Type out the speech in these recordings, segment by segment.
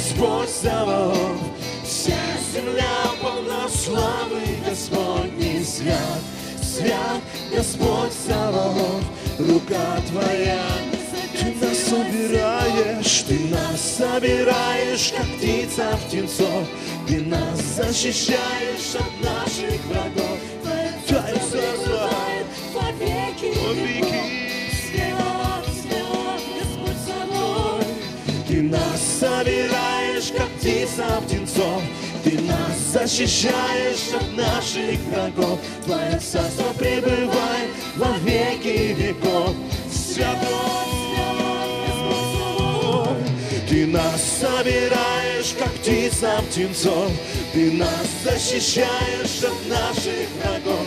Господь Саваоф, вся земля полна славы Господней, свят, свят, Господь Саваоф, рука Твоя Ты нас собираешь, Ты нас собираешь, как птица птенцов, Ты нас защищаешь от наших врагов. Птенцов, Ты нас защищаешь от наших врагов. Твое царство пребывай во веки веков. Святой, Ты нас собираешь, как птица птенцов, Ты нас защищаешь от наших врагов.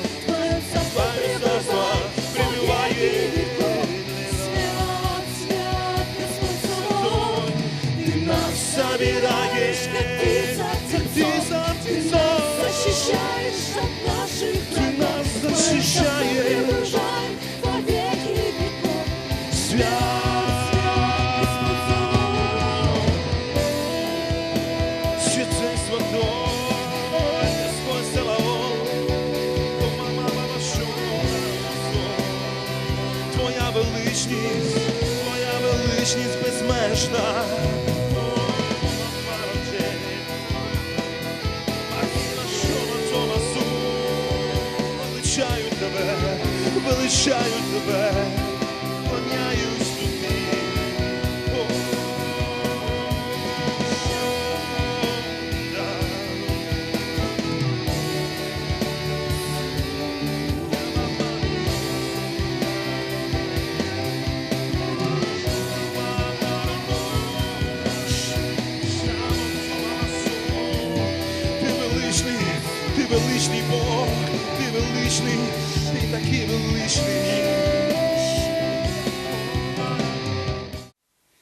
Величаю тебе,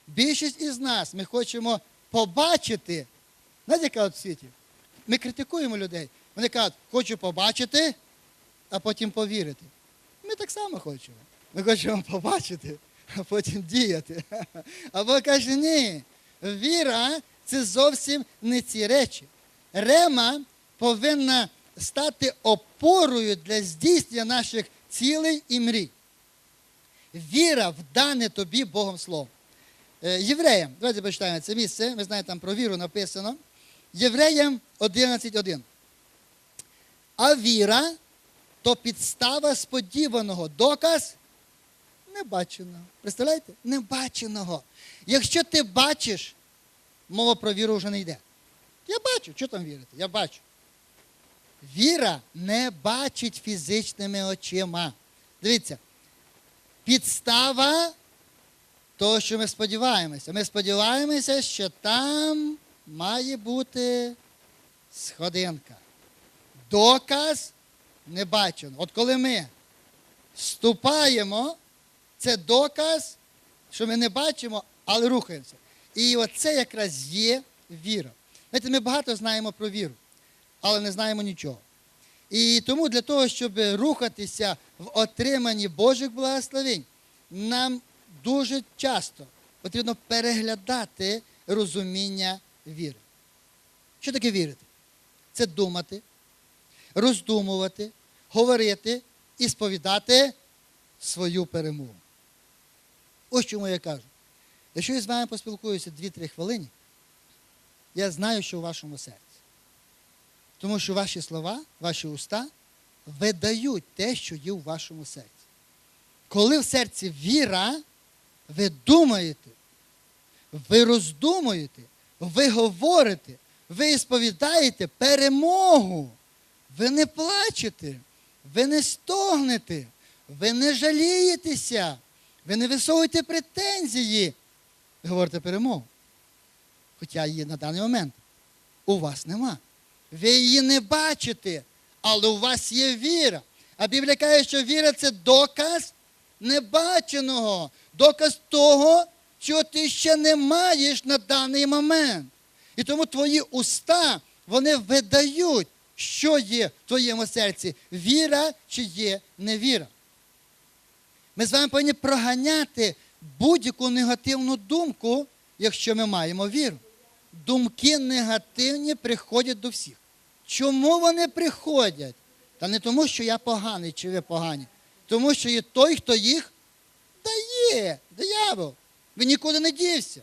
Більшість із нас ми хочемо побачити. Знаєте, яка от в світі? Ми критикуємо людей. Вони кажуть, хочу побачити, а потім повірити. Ми так само хочемо. Ми хочемо побачити, а потім діяти. Або каже, ні, віра це зовсім не ці речі. Рема повинна стати опорою для здійснення наших цілей і мрій. Віра в дане тобі Богом Слово. Е, Євреям, давайте почитаємо це місце, ви знаєте, там про віру написано. Євреям 11.1. А віра то підстава сподіваного, доказ небаченого. Представляєте? Небаченого. Якщо ти бачиш, мова про віру вже не йде. Я бачу, що там вірити? Я бачу. Віра не бачить фізичними очима. Дивіться, підстава того, що ми сподіваємося. Ми сподіваємося, що там має бути сходинка. Доказ не бачено. От коли ми ступаємо, це доказ, що ми не бачимо, але рухаємося. І оце якраз є віра. Знаєте, ми багато знаємо про віру, але не знаємо нічого. І тому для того, щоб рухатися в отриманні Божих благословень, нам дуже часто потрібно переглядати розуміння віри. Що таке вірити? Це думати, роздумувати, говорити і сповідати свою перемогу. Ось чому я кажу. Якщо я з вами поспілкуюся 2-3 хвилини, я знаю, що у вашому серці. Тому що ваші слова, ваші уста видають те, що є у вашому серці. Коли в серці віра, ви думаєте, ви роздумуєте, ви говорите, ви сповідаєте перемогу. Ви не плачете, ви не стогнете, ви не жалієтеся, ви не висовуєте претензії. Ви говорите перемогу. Хоча її на даний момент у вас нема. Ви її не бачите, але у вас є віра. А Біблія каже, що віра це доказ небаченого, доказ того, чого ти ще не маєш на даний момент. І тому твої уста, вони видають, що є в твоєму серці, віра чи є невіра. Ми з вами повинні проганяти будь-яку негативну думку, якщо ми маємо віру. Думки негативні приходять до всіх. Чому вони приходять? Та не тому, що я поганий чи ви погані. Тому що є той, хто їх дає, диявол. Він нікуди не дівся.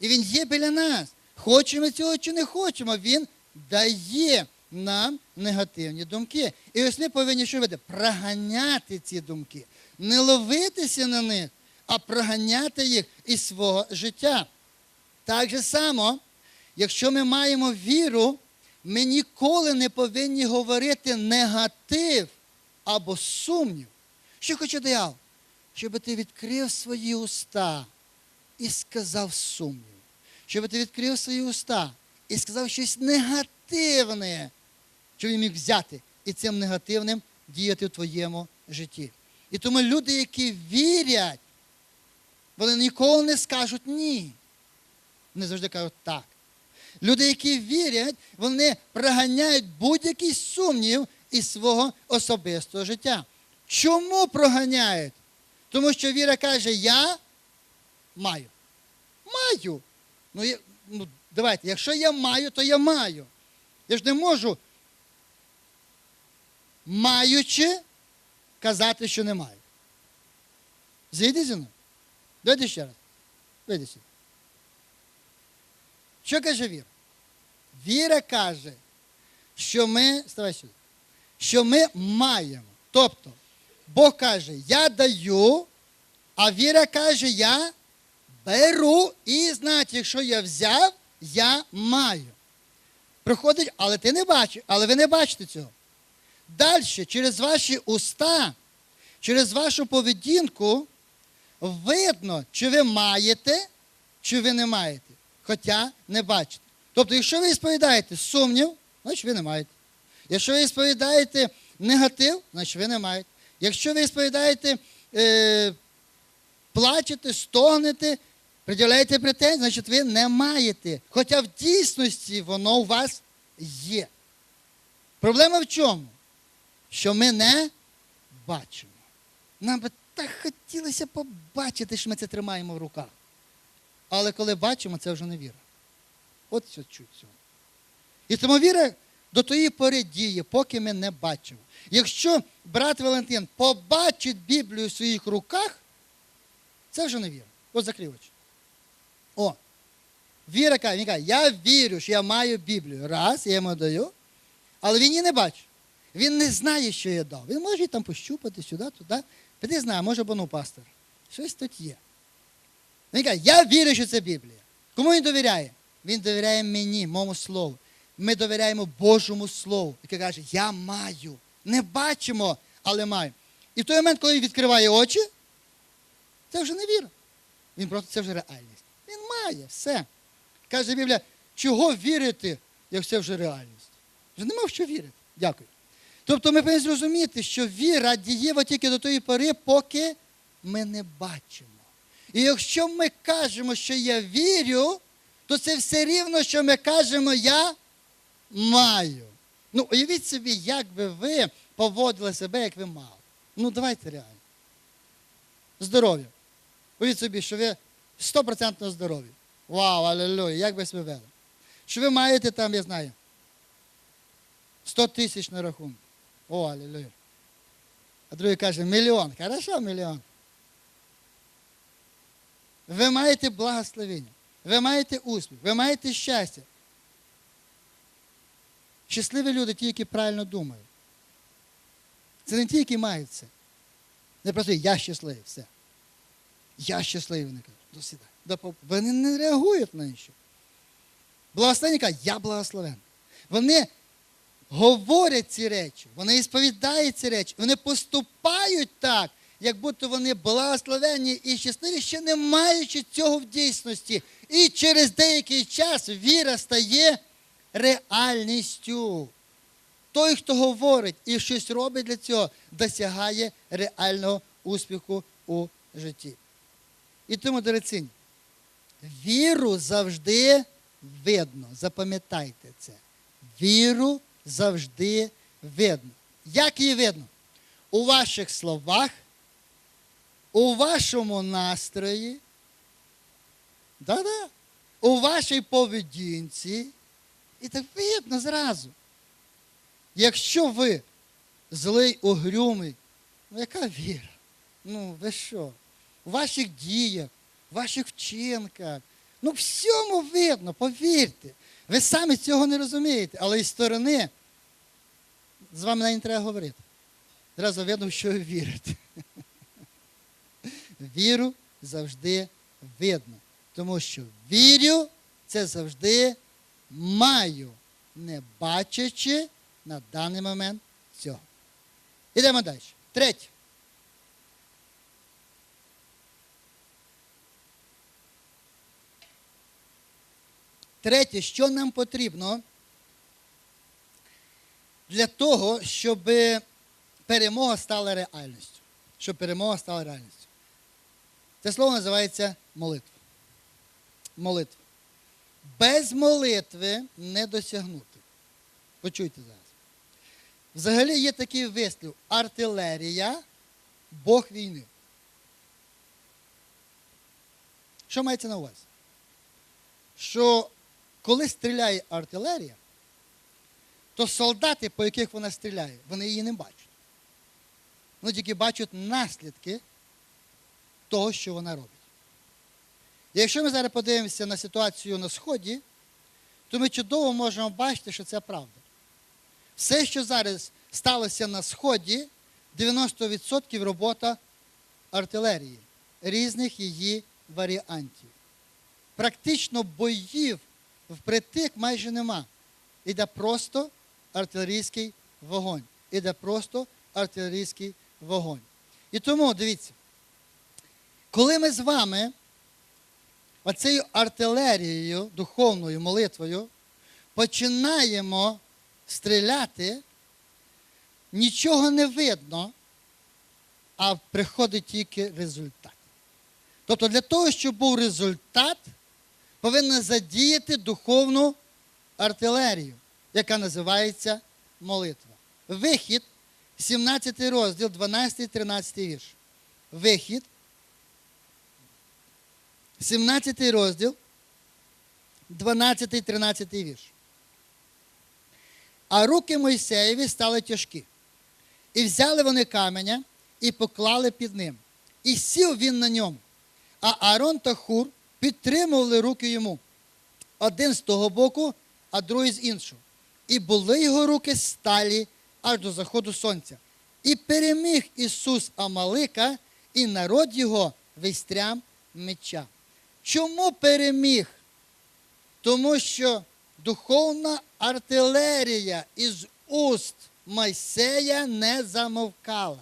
І він є біля нас. Хочемо цього чи не хочемо, він дає нам негативні думки. І ось ми повинні що робити? Проганяти ці думки. Не ловитися на них, а проганяти їх із свого життя. Так же само, якщо ми маємо віру, ми ніколи не повинні говорити негатив або сумнів. Що хоче диявол? Щоб ти відкрив свої уста і сказав сумнів. Щоб ти відкрив свої уста і сказав щось негативне, що він міг взяти і цим негативним діяти в твоєму житті. І тому люди, які вірять, вони ніколи не скажуть ні. Вони завжди кажуть так. Люди, які вірять, вони проганяють будь-який сумнів із свого особистого життя. Чому проганяють? Тому що віра каже, я маю. Маю. Ну, я, ну, давайте, якщо я маю, то я маю. Я ж не можу, маючи, казати, що не маю. Зійди зі мною. Давайте ще раз. Вийди. Що каже віра? Віра каже, що ми, ставай сюди, що ми маємо. Тобто, Бог каже, я даю, а віра каже, я беру і знаєте, якщо я взяв, я маю. Приходить, але ти не бачиш, але ви не бачите цього. Далі, через ваші уста, через вашу поведінку, видно, чи ви маєте, чи ви не маєте. Хоча не бачите. Тобто, якщо ви сповідаєте сумнів, значить ви не маєте. Якщо ви сповідаєте негатив, значить ви не маєте. Якщо ви сповідаєте, е, плачете, стогнете, приділяєте претензії, значить ви не маєте. Хоча в дійсності воно у вас є. Проблема в чому? Що ми не бачимо. Нам би так хотілося побачити, що ми це тримаємо в руках. Але коли бачимо, це вже не віра. От що чуть цього. І тому віра до тої пори діє, поки ми не бачимо. Якщо брат Валентин побачить Біблію в своїх руках, це вже не віра. От закрив очі. О. Віра каже, він каже, я вірю, що я маю Біблію. Раз, я йому даю, але він її не бачить. Він не знає, що я дав. Він може її там пощупати сюди, туди. Ти знає, може бану пастор. Щось тут є. Він каже, я вірю, що це Біблія. Кому він довіряє? Він довіряє мені, моєму слову. Ми довіряємо Божому Слову, яке каже, я маю. Не бачимо, але маю. І в той момент, коли він відкриває очі, це вже не віра. Він просто це вже реальність. Він має все. Каже Біблія, чого вірити, як це вже реальність? Вже нема в що вірити. Дякую. Тобто ми повинні зрозуміти, що віра дієва тільки до тої пори, поки ми не бачимо. І якщо ми кажемо, що я вірю, то це все рівно, що ми кажемо я маю. Ну, уявіть собі, як би ви поводили себе, як ви мали. Ну, давайте реально. Здоров'я. Уявіть собі, що ви 100% здорові. Вау, алілуя, як би себе вели. Що ви маєте там, я знаю, 100 тисяч на рахунку. О, алілуя. А другий каже, мільйон. Хорошо, мільйон. Ви маєте благословення, ви маєте успіх, ви маєте щастя. Щасливі люди ті, які правильно думають. Це не ті, які мають це. Не просто я щасливий, все. Я щасливий, вони кажуть, до сідай. Вони не реагують на що. Благословення кажуть, я благословен. Вони говорять ці речі, вони сповідають ці речі, вони поступають так, як будто вони благословенні і щасливі, ще не маючи цього в дійсності. І через деякий час віра стає реальністю. Той, хто говорить і щось робить для цього, досягає реального успіху у житті. І тому, дорогоцінні, Віру завжди видно. Запам'ятайте це. Віру завжди видно. Як її видно? У ваших словах, у вашому настрої, да-да, у вашій поведінці. І так видно зразу. Якщо ви злий, угрюмий, ну яка віра? Ну, ви що? У ваших діях, у ваших вчинках. Ну, всьому видно, повірте. Ви самі цього не розумієте, але із сторони з вами не треба говорити. Зразу видно, що ви вірите. Віру завжди видно. Тому що вірю це завжди маю, не бачачи на даний момент цього. Ідемо далі. Третє. Третє, що нам потрібно для того, щоб перемога стала реальністю. Щоб перемога стала реальністю. Це слово називається молитва. Молитва. Без молитви не досягнути. Почуйте зараз. Взагалі є такий вислів артилерія, Бог війни. Що мається на увазі? Що коли стріляє артилерія, то солдати, по яких вона стріляє, вони її не бачать. Вони тільки бачать наслідки того, що вона робить. Якщо ми зараз подивимося на ситуацію на Сході, то ми чудово можемо бачити, що це правда. Все, що зараз сталося на Сході, 90% робота артилерії, різних її варіантів. Практично боїв впритик майже нема. Іде просто артилерійський вогонь. Іде просто артилерійський вогонь. І тому, дивіться, коли ми з вами оцею артилерією, духовною молитвою, починаємо стріляти, нічого не видно, а приходить тільки результат. Тобто для того, щоб був результат, повинна задіяти духовну артилерію, яка називається молитва. Вихід, 17 розділ, 12-13 вірш. Вихід, 17 розділ, 12-13 вірш. А руки Мойсеєві стали тяжкі. І взяли вони каменя і поклали під ним. І сів він на ньому. А Аарон та Хур підтримували руки йому. Один з того боку, а другий з іншого. І були його руки сталі аж до заходу сонця. І переміг Ісус Амалика, і народ його вистрям меча. Чому переміг? Тому що духовна артилерія із уст Майсея не замовкала.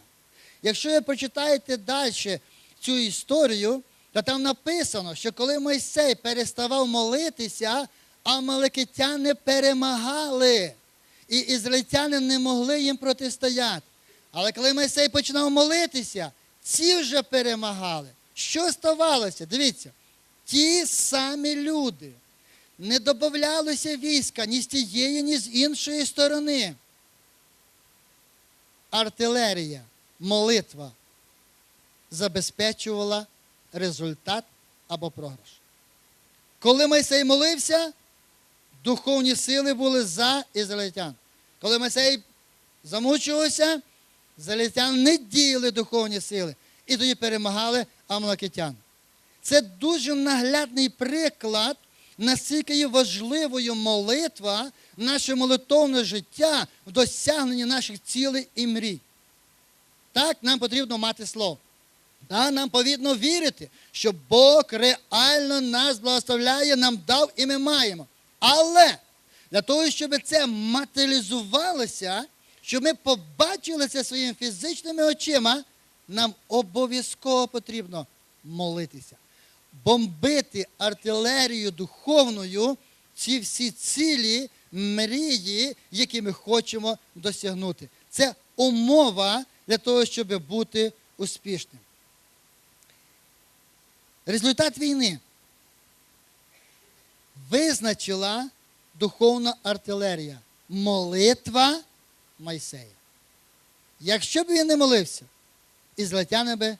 Якщо ви прочитаєте далі цю історію, то там написано, що коли Мойсей переставав молитися, амаликитяни перемагали. І ізраїльтяни не могли їм протистояти. Але коли Мойсей починав молитися, ці вже перемагали. Що ставалося? Дивіться, ті самі люди. Не додавалося війська ні з тієї, ні з іншої сторони. Артилерія, молитва забезпечувала результат або програш. Коли Мойсей молився, духовні сили були за ізраїльтян. Коли Мойсей замучувався, ізраїльтян не діяли духовні сили. І тоді перемагали амалакитян. Це дуже наглядний приклад, наскільки є важливою молитва, наше молитовне життя в досягненні наших цілей і мрій. Так, нам потрібно мати слово. Так, нам потрібно вірити, що Бог реально нас благословляє, нам дав і ми маємо. Але для того, щоб це матеріалізувалося, щоб ми побачили це своїми фізичними очима, нам обов'язково потрібно молитися. Бомбити артилерію духовною ці всі цілі, мрії, які ми хочемо досягнути. Це умова для того, щоб бути успішним. Результат війни визначила духовна артилерія. Молитва Майсея. Якщо б він не молився, ізраїльтяни би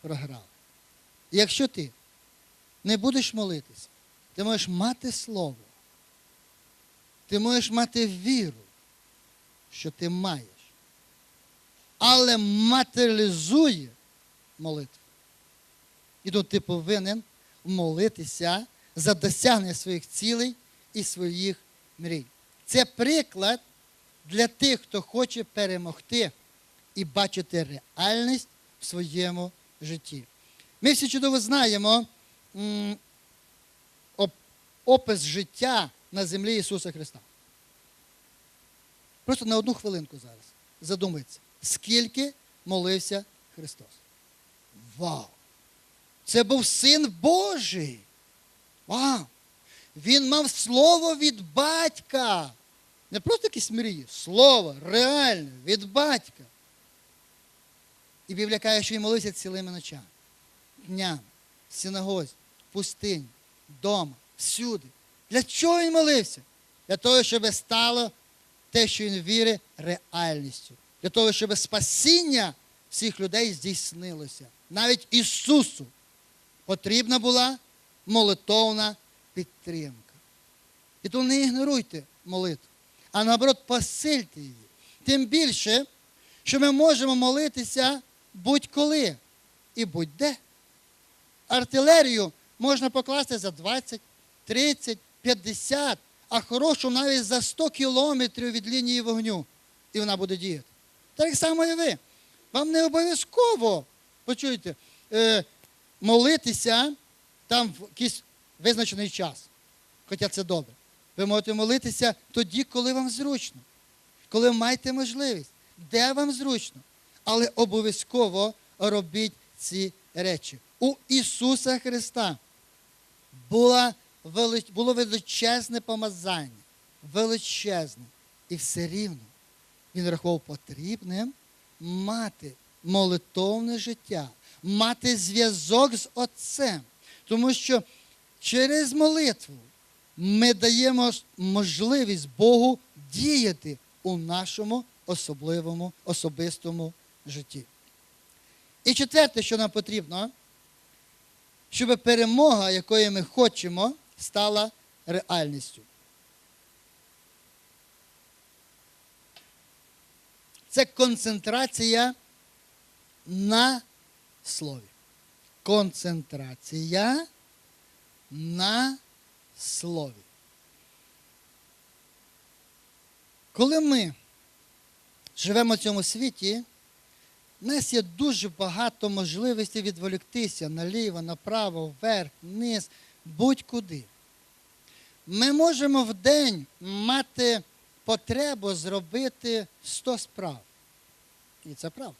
програли. Якщо ти не будеш молитися, ти можеш мати слово, ти можеш мати віру, що ти маєш, але матеріалізує молитву. І тут ти повинен молитися за досягнення своїх цілей і своїх мрій. Це приклад для тих, хто хоче перемогти і бачити реальність в своєму житті. Ми всі чудово знаємо опис життя на землі Ісуса Христа. Просто на одну хвилинку зараз задумайтеся, скільки молився Христос. Вау! Це був син Божий. Вау! Він мав слово від батька. Не просто якісь мрії, слово реальне від батька. І Біблія каже, що він молився цілими ночами, днями, в синагозі, пустині, вдома, всюди. Для чого він молився? Для того, щоб стало те, що він вірить, реальністю. Для того, щоб спасіння всіх людей здійснилося. Навіть Ісусу потрібна була молитовна підтримка. І то не ігноруйте молитву, а наоборот посильте її. Тим більше, що ми можемо молитися будь-коли і будь-де. Артилерію можна покласти за 20, 30, 50, а хорошу навіть за 100 кілометрів від лінії вогню, і вона буде діяти. Так само і ви. Вам не обов'язково, почуйте, е, молитися там в якийсь визначений час. Хоча це добре. Ви можете молитися тоді, коли вам зручно, коли маєте можливість, де вам зручно. Але обов'язково робіть ці речі. У Ісуса Христа була було величезне помазання, величезне. І все рівно він рахував потрібним мати молитовне життя, мати зв'язок з Отцем. Тому що через молитву ми даємо можливість Богу діяти у нашому особливому, особистому житті. І четверте, що нам потрібно, щоб перемога, якої ми хочемо, стала реальністю. Це концентрація на слові. Концентрація на слові. Коли ми живемо в цьому світі, у нас є дуже багато можливостей відволіктися наліво, направо, вверх, вниз, будь-куди. Ми можемо в день мати потребу зробити 100 справ. І це правда.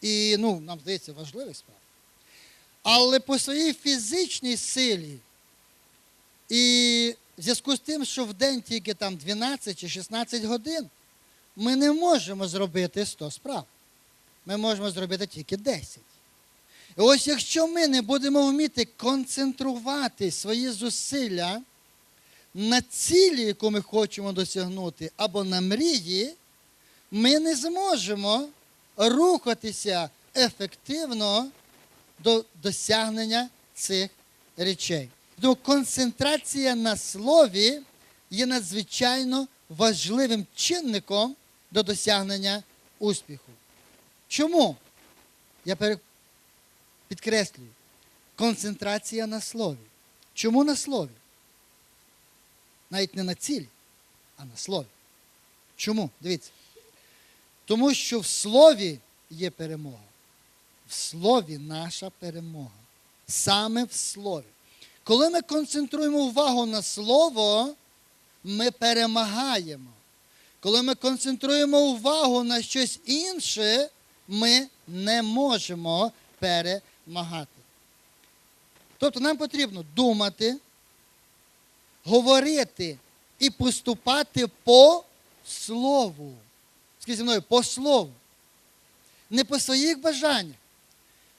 І ну, нам здається, важливих справ. Але по своїй фізичній силі і в зв'язку з тим, що в день тільки там 12 чи 16 годин, ми не можемо зробити 100 справ. Ми можемо зробити тільки 10. І ось якщо ми не будемо вміти концентрувати свої зусилля на цілі, яку ми хочемо досягнути, або на мрії, ми не зможемо рухатися ефективно до досягнення цих речей. Тому концентрація на слові є надзвичайно важливим чинником до досягнення успіху. Чому? Я підкреслюю. Концентрація на слові. Чому на слові? Навіть не на цілі, а на слові. Чому? Дивіться. Тому що в слові є перемога. В слові наша перемога. Саме в слові. Коли ми концентруємо увагу на слово, ми перемагаємо. Коли ми концентруємо увагу на щось інше, ми не можемо перемагати. Тобто нам потрібно думати, говорити і поступати по слову. Скажіть зі мною, по слову. Не по своїх бажаннях,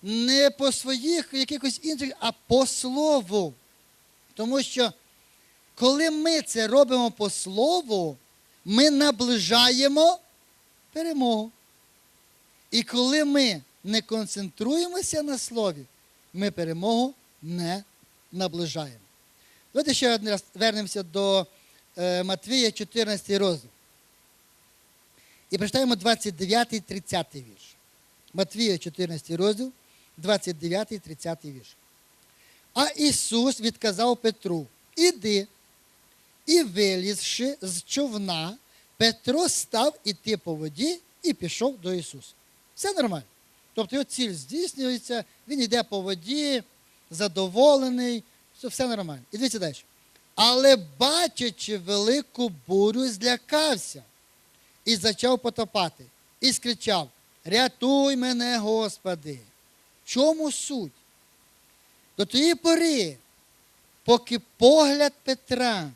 не по своїх якихось інших, а по слову. Тому що коли ми це робимо по слову, ми наближаємо перемогу. І коли ми не концентруємося на слові, ми перемогу не наближаємо. Давайте ще один раз вернемося до е, Матвія, 14 розділ. І прочитаємо 29 і 30 вірш. Матвія, 14 розділ, 29 і 30 вірш. А Ісус відказав Петру: Іди. І вилізши з човна, Петро став іти по воді і пішов до Ісуса. Все нормально. Тобто його ціль здійснюється, він йде по воді, задоволений, все, все нормально. І дивіться далі. Але бачачи велику бурю, злякався і почав потопати. І скричав: Рятуй мене, Господи! В чому суть? До тієї пори, поки погляд Петра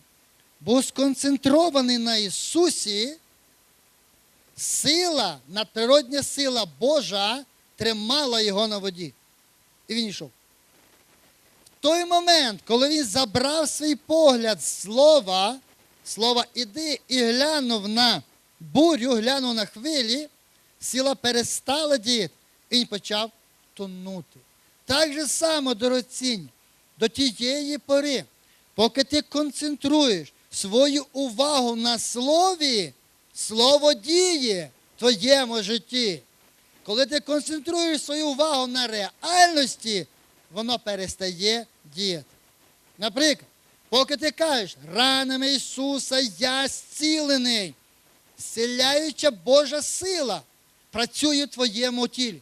був сконцентрований на Ісусі, сила, надприродня сила Божа тримала його на воді. І він йшов. В той момент, коли він забрав свій погляд слова, слова іди і глянув на бурю, глянув на хвилі, сила перестала діяти, і він почав тонути. Так же само, дорогоцінні, до тієї пори, поки ти концентруєш свою увагу на слові, слово діє в твоєму житті. Коли ти концентруєш свою увагу на реальності, воно перестає діяти. Наприклад, поки ти кажеш, ранами Ісуса я зцілений, зціляюча Божа сила працює в твоєму тілі.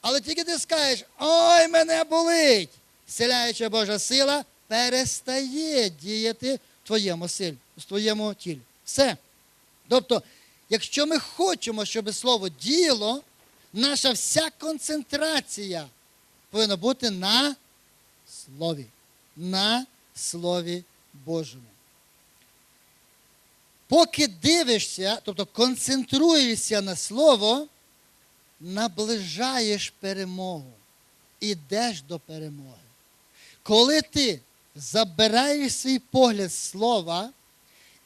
Але тільки ти скажеш, ой, мене болить, зціляюча Божа сила перестає діяти в твоєму силі, в твоєму тілі. Все. Тобто, якщо ми хочемо, щоб слово діяло, наша вся концентрація повинна бути на слові. На Слові Божому. Поки дивишся, тобто концентруєшся на слово, наближаєш перемогу. Ідеш до перемоги. Коли ти забираєш свій погляд слова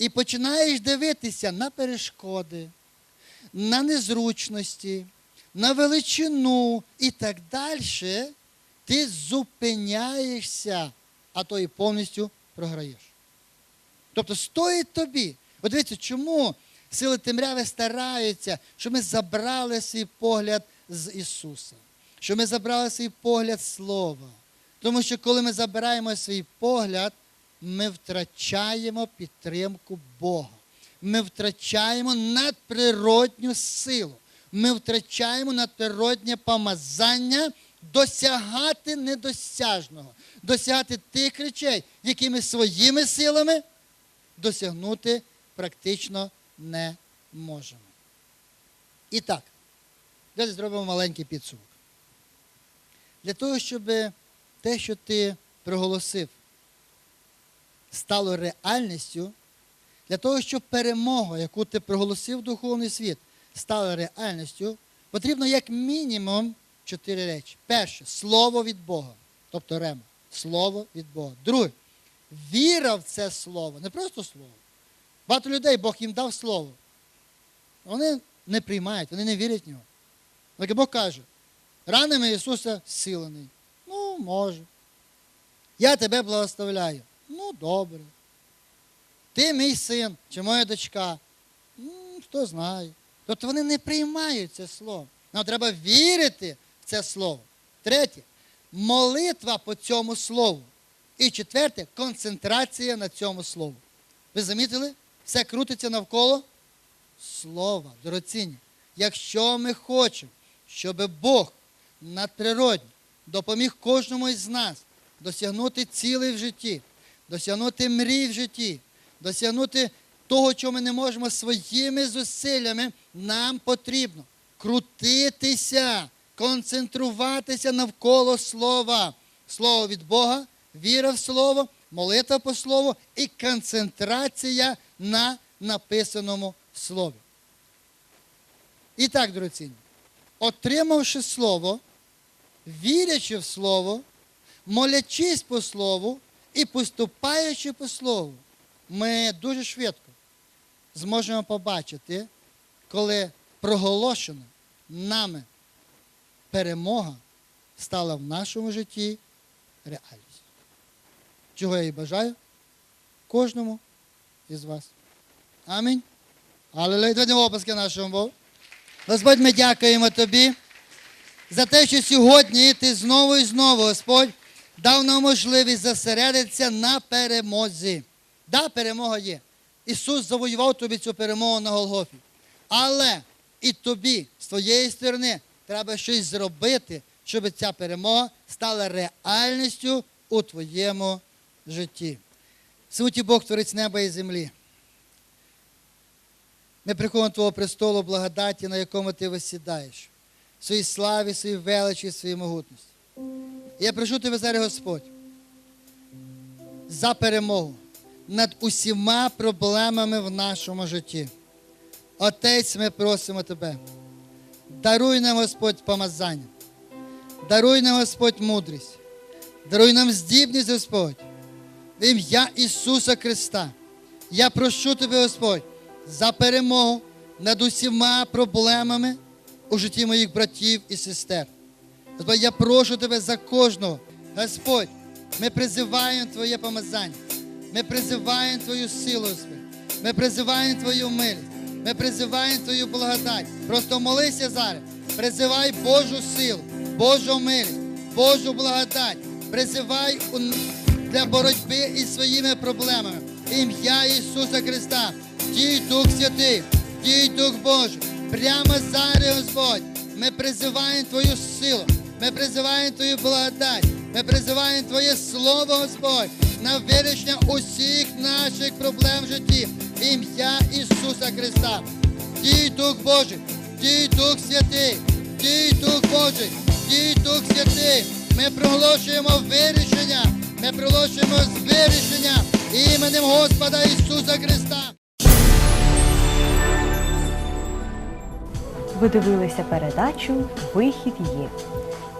і починаєш дивитися на перешкоди, на незручності, на величину і так далі, ти зупиняєшся, а то і повністю програєш. Тобто стоїть тобі. От дивіться, чому сили темряви стараються, щоб ми забрали свій погляд з Ісуса, щоб ми забрали свій погляд Слова. Тому що коли ми забираємо свій погляд, ми втрачаємо підтримку Бога. Ми втрачаємо надприродню силу. Ми втрачаємо надприроднє помазання досягати недосяжного, досягати тих речей, які ми своїми силами досягнути практично не можемо. І так, далі зробимо маленький підсумок. Для того, щоб те, що ти проголосив, стало реальністю, для того, щоб перемога, яку ти проголосив духовний світ, стала реальністю, потрібно як мінімум чотири речі. Перше слово від Бога, тобто рема. Слово від Бога. Друге, віра в це слово, не просто слово. Багато людей Бог їм дав слово. Вони не приймають, вони не вірять в нього. Так Бог каже, ранами Ісуса зцілений. Ну, може. Я тебе благословляю. Ну, добре. Ти мій син чи моя дочка. Хто знає. Тобто вони не приймають це слово. Нам треба вірити в це слово. Третє молитва по цьому слову. І четверте концентрація на цьому слову. Ви замітили? Все крутиться навколо слова, дорогоцінні. Якщо ми хочемо, щоб Бог надприродньо допоміг кожному із нас досягнути цілей в житті, досягнути мрій в житті, досягнути того, чого ми не можемо своїми зусиллями, нам потрібно крутитися, концентруватися навколо слова. Слово від Бога, віра в слово, молитва по слову і концентрація на написаному слові. І так, дорогоцінні, отримавши слово, вірячи в слово, молячись по слову і поступаючи по слову, ми дуже швидко зможемо побачити, коли проголошена нами перемога стала в нашому житті реальністю. Чого я і бажаю кожному із вас. Амінь. Алілуя. Давайте описки нашому Богу. Господь, ми дякуємо Тобі за те, що сьогодні ти знову і знову, Господь, дав нам можливість зосередитися на перемозі. Да, перемога є. Ісус завоював тобі цю перемогу на Голгофі. Але і тобі, з твоєї сторони, треба щось зробити, щоб ця перемога стала реальністю у твоєму житті. Суті Бог творець неба і землі. Ми приходимо Твого престолу благодаті, на якому ти висідаєш, в своїй славі, своїй величі, своїй могутності. Я прошу тебе зараз, Господь, за перемогу над усіма проблемами в нашому житті. Отець, ми просимо Тебе. Даруй нам, Господь, помазання. Даруй нам, Господь, мудрість. Даруй нам здібність, Господь. В ім'я Ісуса Христа. Я прошу Тебе, Господь, за перемогу над усіма проблемами у житті моїх братів і сестер. Господь, я прошу Тебе за кожного. Господь, ми призиваємо Твоє помазання. Ми призиваємо Твою силу, Господь. Ми призиваємо Твою милість. Ми призиваємо Твою благодать. Просто молися зараз. Призивай Божу силу, Божу милість, Божу благодать. Призивай для боротьби із своїми проблемами. Ім'я Ісуса Христа. Дій Дух Святий, дій Дух Божий. Прямо зараз, Господь, ми призиваємо Твою силу. Ми призиваємо Твою благодать. Ми призиваємо Твоє Слово, Господь, на вирішення усіх наших проблем в житті. Ім'я Ісуса Христа. Дій Дух Божий, дій Дух Святий, дій Дух Божий, дій Дух Святий. Ми проголошуємо вирішення. Ми проголошуємо вирішення іменем Господа Ісуса Христа. Ви дивилися передачу Вихід є.